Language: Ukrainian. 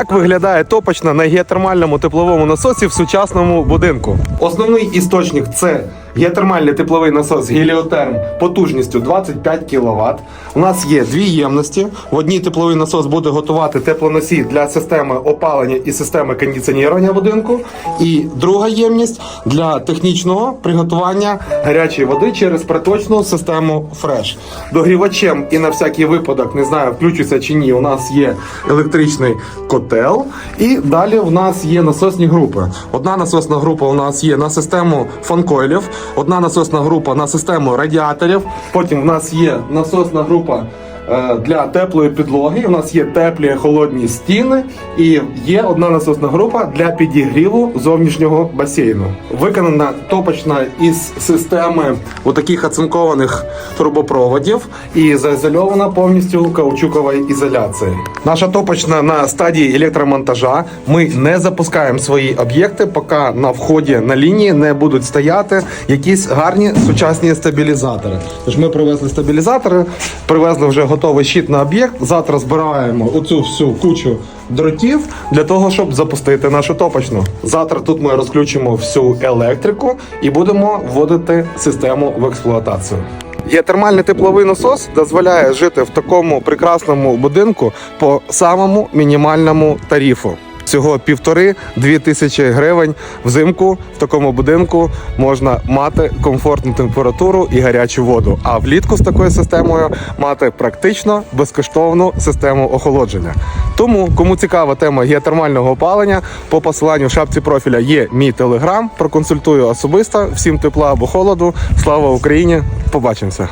Як виглядає топочна на геотермальному тепловому насосі в сучасному будинку? Основний істочник це геотермальний тепловий насос Геліотерм потужністю 25 кВт. У нас є дві ємності. В одній тепловий насос буде готувати теплоносій для системи опалення і системи кондиціонування будинку. І друга ємність для технічного приготування гарячої води через приточну систему Fresh. Догрівачем і на всякий випадок, не знаю, включиться чи ні, у нас є електричний котел. І далі в нас є насосні групи. Одна насосна група у нас є на систему фанкойлів, одна насосна група на систему радіаторів. Потім в нас є насосна група. Е, Для теплої підлоги у нас є теплі холодні стіни, і є одна насосна група для підігріву зовнішнього басейну. Виконана топочна із системи таких оцинкованих трубопроводів і заізольована повністю каучуковою ізоляцією. Наша топочна на стадії електромонтажа. Ми не запускаємо свої об'єкти, поки на вході на лінії не будуть стояти якісь гарні сучасні стабілізатори. Тож ми привезли стабілізатори, привезли вже готовий щит на об'єкт. Завтра збираємо оцю всю кучу дротів для того, щоб запустити нашу топочну. Завтра тут ми розключимо всю електрику і будемо вводити систему в експлуатацію. Геотермальний тепловий насос дозволяє жити в такому прекрасному будинку по самому мінімальному тарифу. Всього півтори-дві тисячі гривень взимку в такому будинку можна мати комфортну температуру і гарячу воду. А влітку з такою системою мати практично безкоштовну систему охолодження. Тому, кому цікава тема геотермального опалення, по посиланню в шапці профіля є мій телеграм. Проконсультую особисто. Всім тепла або холоду. Слава Україні! Побачимося!